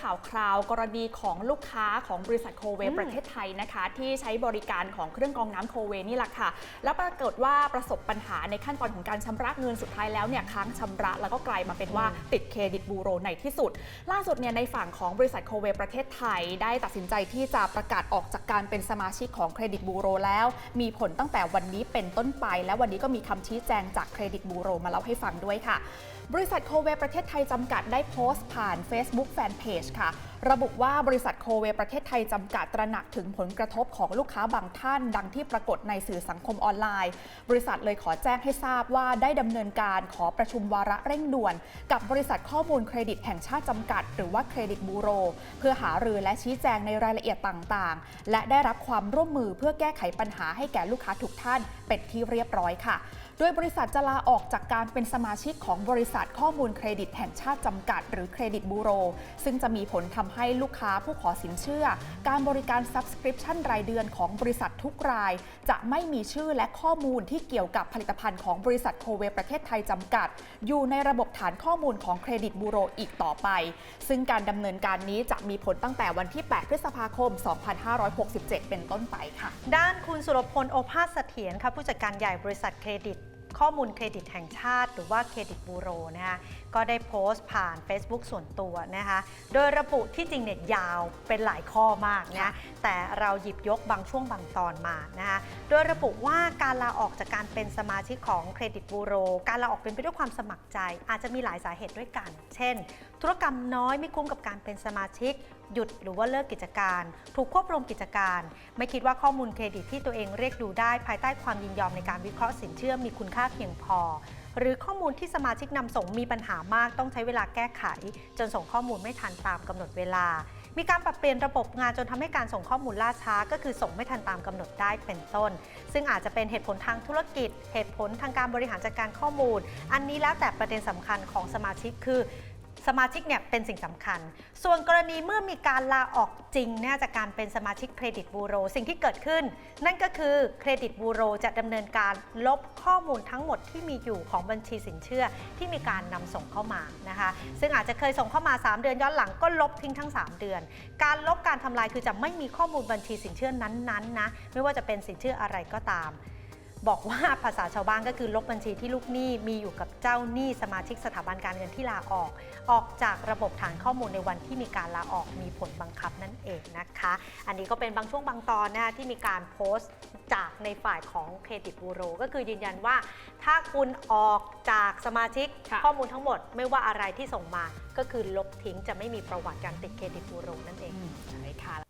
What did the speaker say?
ข่าวคราวกรณีของลูกค้าของบริษัทโคเวอืมประเทศไทยนะคะ ที่ใช้บริการของเครื่องกรองน้ำโคเวนี่แหละค่ะ แล้วปรากฏว่าประสบปัญหาในขั้นตอนของการชำระเงินสุดท้ายแล้วเนี่ยค้างชำระแล้วก็กลายมาเป็นว่าติดเครดิตบูโรในที่สุด ล่าสุดเนี่ยในฝั่งของบริษัทโคเวประเทศไทย ได้ตัดสินใจที่จะประกาศออกจากการเป็นสมาชิกของเครดิตบูโรแล้ว มีผลตั้งแต่วันนี้เป็นต้นไป และวันนี้ก็มีคำชี้แจงจากเครดิตบูโรมาเล่าให้ฟังด้วยค่ะ บริษัทโคเวประเทศไทยจำกัดได้โพสต์ผ่าน Facebook Fanpage ค่ะ ระบุว่าบริษัทโคเวประเทศไทยจำกัดตระหนักถึงผลกระทบของลูกค้าบางท่าน ดังที่ปรากฏในสื่อสังคมออนไลน์ บริษัทเลยขอแจ้งให้ทราบว่าได้ดำเนินการขอประชุมวาระเร่งด่วน กับบริษัทข้อมูลเครดิตแห่งชาติจำกัด หรือว่าเครดิตบูโร เพื่อหารือและชี้แจงในรายละเอียดต่างๆ และได้รับความร่วมมือเพื่อแก้ไขปัญหาให้แก่ลูกค้าทุกท่าน เป็นที่เรียบร้อยค่ะ โดยบริษัทจะลาออกจากการเป็นสมาชิกของบริษัทข้อมูลเครดิตแห่งชาติจำกัด หรือเครดิตบูโร ซึ่งจะมีผลทำให้ลูกค้าผู้ขอสินเชื่อ การบริการ Subscription รายเดือนของบริษัททุกราย จะไม่มีชื่อและข้อมูลที่เกี่ยวกับผลิตภัณฑ์ของบริษัทโคเวประเทศไทยจำกัด อยู่ในระบบฐานข้อมูลของเครดิตบูโรอีกต่อไป ซึ่งการดำเนินการนี้จะมีผลตั้งแต่วันที่ 8 พฤษภาคม 2567 เป็นต้นไปค่ะ ด้านคุณสุรพลโอภาสเสถียรค่ะผู้จัดการใหญ่บริษัทเครดิต ข้อมูลเครดิตแห่งชาติ หรือว่าเครดิตบูโรนะคะก็ได้โพสต์ผ่าน Facebook ส่วนตัวนะคะ โดยระบุที่จริงเนี่ยยาวเป็นหลายข้อมากนะแต่เราหยิบยกบางช่วงบางตอนมานะคะโดยระบุว่าการลาออกจากการเป็นสมาชิกของเครดิตบูโร การลาออกเป็นไปด้วยความสมัครใจ อาจจะมีหลายสาเหตุด้วยกัน เช่น ธุรกรรมน้อยไม่คุ้มกับการเป็นสมาชิก หยุดหรือว่าเลิกกิจการ ถูกควบรวมกิจการ ไม่คิดว่าข้อมูลเครดิตที่ตัวเองเรียกดูได้ภายใต้ความยินยอมในการวิเคราะห์สินเชื่อมีคุณค่าเพียงพอ หรือข้อมูลที่สมาชิกนำส่งมีปัญหามากต้องใช้เวลาแก้ไข จนส่งข้อมูลไม่ทันตามกำหนดเวลา มีการปรับเปลี่ยนระบบงานจนทำให้การส่งข้อมูลล่าช้า ก็คือส่งไม่ทันตามกำหนดได้เป็นต้น ซึ่งอาจจะเป็นเหตุผลทางธุรกิจ เหตุผลทางการบริหารจัดการข้อมูล อันนี้แล้วแต่ประเด็นสำคัญของสมาชิกคือ สมาชิกเนี่ยเป็นสิ่งสำคัญ ส่วนกรณีเมื่อมีการลาออกจริงเนี่ยจากการเป็นสมาชิกเครดิตบูโร สิ่งที่เกิดขึ้น นั่นก็คือเครดิตบูโรจะดำเนินการลบข้อมูลทั้งหมดที่มีอยู่ของบัญชีสินเชื่อที่มีการนำส่งเข้ามานะคะ ซึ่งอาจจะเคยส่งเข้ามา 3 เดือนย้อนหลังก็ลบทิ้งทั้ง 3 เดือน การลบการทำลายคือจะไม่มีข้อมูลบัญชีสินเชื่อนั้นๆนะไม่ว่าจะเป็นสินเชื่ออะไรก็ตาม บอกว่าภาษาชาวบ้านก็คือลบบัญชีที่ลูกหนี้มีอยู่กับเจ้าหนี้สมาชิกสถาบันการเงินที่ลาออก ออกจากระบบฐานข้อมูลในวันที่มีการลาออกมีผลบังคับนั่นเองนะคะ อันนี้ก็เป็นบางช่วงบางตอนนะคะที่มีการโพสต์จากในฝ่ายของเครดิตบูโร ก็คือยืนยันว่า ถ้าคุณออกจากสมาชิกค่ะข้อมูลทั้งหมดไม่ว่าอะไรที่ส่งมาก็คือลบทิ้งจะไม่มีประวัติการติดเครดิตบูโรนั่นเองใช่ค่ะ